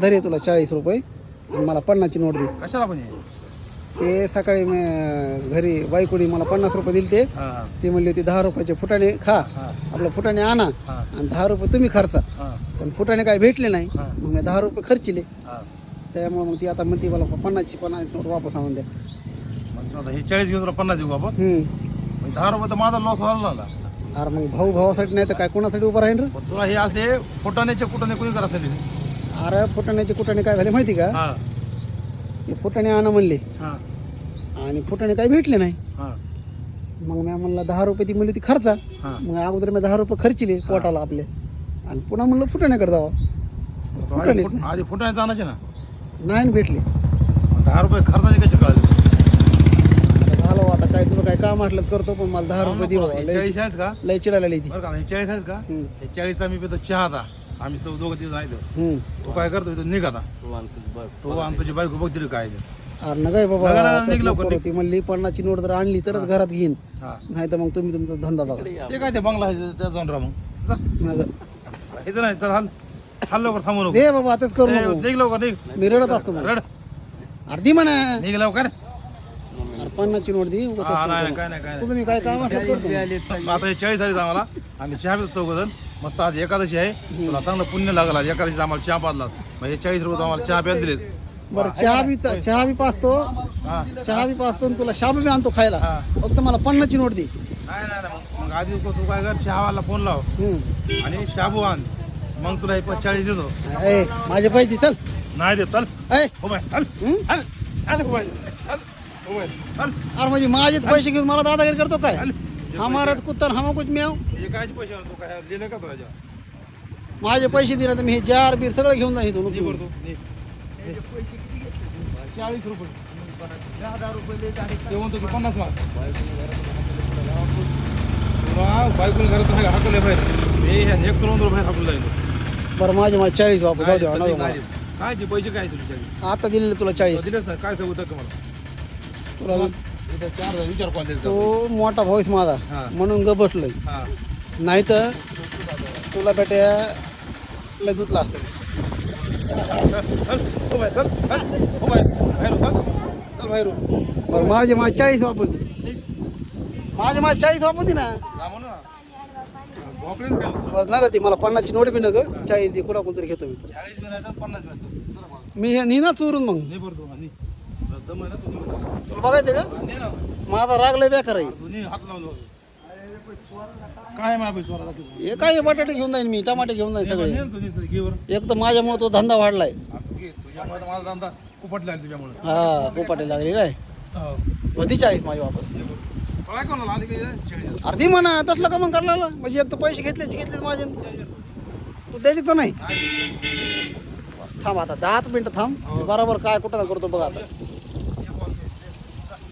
धरे तुला चाळीस रुपये. आणि मला पन्नासची नोट दे. कशाला पण हे ते सकाळी मी घरी बायकोनी मला पन्नास रुपये दिले ते हा. ती म्हणली होती दहा रुपयाचे फुटाणे खा. हा. आपलं फुटाणे आणा. हा. आणि दहा रुपये तुम्ही खर्चा. हा. पण फुटाणे काय भेटले नाही. हा. मग मी दहा रुपये खर्चिले. हा. त्यामुळे मग ती आता म्हणते मला पन्नासची पन्नास नोट वापस आणून द्या. आता हे चाळीस घेऊन तुला पन्नास देऊ वापस? हम्म. मग दहा रुपये तर माझा लॉस व्हायला लागला अरे मग भाऊ भावासाठी नाही तर काय कोणासाठी उभं राहील रे? पण तुला हे असे फुटाण्याचे कुटाने कोणी करा असेल? अरे फुटाण्याचे कुटाणे काय झाले माहिती का? हा. ते फुटाणे आणा म्हणले. हा. आणि फुटाणे काही भेटले नाही. हा. मग मी म्हणलं दहा रुपये ती म्हणली ती खर्चा. हा. मग अगोदर मी दहा रुपये खर्चिले पोटाला आपले. आणि पुन्हा म्हणलं फुटाण्याकडे जावा. तो आधी फुट- आधी फुटाण्याचं आणायचे ना? नाही भेटले. दहा रुपये खर्चाचे कसे कळाले? आता झालं हो, आता काय तुझं काय काम असलं तर करतो पण मला दहा रुपये लय चाळीस आहेत का? लय चिडायला ती. बरं का हे चाळीस आहेत का? हम्म. हे चाळीस आम्ही पितो चहा आता. आम्ही तो दोघं तिथं राहिलो. हम्म. तू काय करतो इथं निघ आता. तो आणि तुझी बायको बघ तिथे काय ते. अरे नगाय बाबा त्यात निघ लवकर, नको ती म्हणली पन्नासची नोट जर आणली तरच घरात घेईन. हा. नाही तर मग तुम्ही तुमचा धंदा बघा. ते काय ते बंगला आहे त्या जाऊन राहा मग. जा नग इथं नाही तर हाल. हाल लवकर थांबू नको. दे बाबा आताच करू ए, नको. निघ लवकर निघ. मी रडत असतो. मग रड. अर्धी म्हणा. निघ लवकर. पन्नासची नोट दे उगाच हा असं नाही करू नाही, काय नाही. काय नको. तुम्ही काय काम असलं करतो नाही आता हे चाळीस आलीत आम्हाला. आम्ही चहा पितो चौघ जण. मस्त आज एकादशी आहे. तुला चांगलं पुण्य लागला आज. एकादशी आम्हाला चहा पाजला. मग हे चाळीस रुपये आम्हाला चहा प्यायला दिलेत. बरं चहा बी चहा बी पाचतो हा. चहा बी पाचतो आणि तुला शाबू बी आणतो खायला. हा. फक्त मला पन्नासची नोट दे. नाही नाही नाही, मग- मग आधी तू काय कर. चहावाला फोन लाव. हम्म. आणि शाबू आण. मग तुला हे चाळीस देतो. ए माझे पैसे चल. नाही देत चल. ए. हो बाय चल. हम्म? हो बाय अरे म्हणजे माझेच पैसे घेऊन मला दादागिरी करतो काय? चल हमारा कुत्ता हमा कुछ म्याव. हे काय पैसे तू काय? दिले का तुला माझे पैसे दिले तर मी हे जार बीर सगळं घेऊन जाईन दे इथून बरं तू दे. चाळीस रुपये. दहा दहा रुपये ते म्हणतो की पन्नास मार्क तुला बायकोने घरात हाक- हाकले बाहेर. मी ह्या एक करून बाहेर हाकून जाईल बरं माझे माझे चाळीस वापस जाऊ पैसे काय तुझे आता दिलेले तुला चाळीस. दिलेच ना काय सांगू का मला तुला इथं चार हजार विचार कोण देत तो मोठा भाऊस माझा हा. म्हणून ग बसलोय हा नाही तर तुला बेट्या लय दुतला असतं चल हो बाय चल चल हो बाय बाहेर हो, चल चल बाहेर हो. बरं माझे माझे चाळीस वापस दे. माझे माझे चाळीस वापस दे ना जा भोपळीच ती मला पन्नासची नोट बी न ग चाळीस कुणा कोणतरी घेतो मी चाळीस नाही तर पन्नास बी नाही तर. चला बाळा. मी हे नी ना चोरून मग नाही तू हा. तुला बघायचं का. माझा राग लय बेकार आहे. काय. हे काय बटाटे घेऊन जाईन मी टमाटे घेऊन जाईन सगळे. एक तर माझ्यामुळे तो धंदा वाढलाय. हा, माझा धंदा तुझ्यामुळे. हा पोपाटे लागले काय. होती चाळीस माझी वापस. अर्धी म्हणा तसलं का मग करायला म्हणजे एक तर पैसे घेतले घेतले माझे. तू द्यायचे तर नाही. थांब आता दहा मिनिटं थांब. बरोबर काय कुठं करतो बघा आता.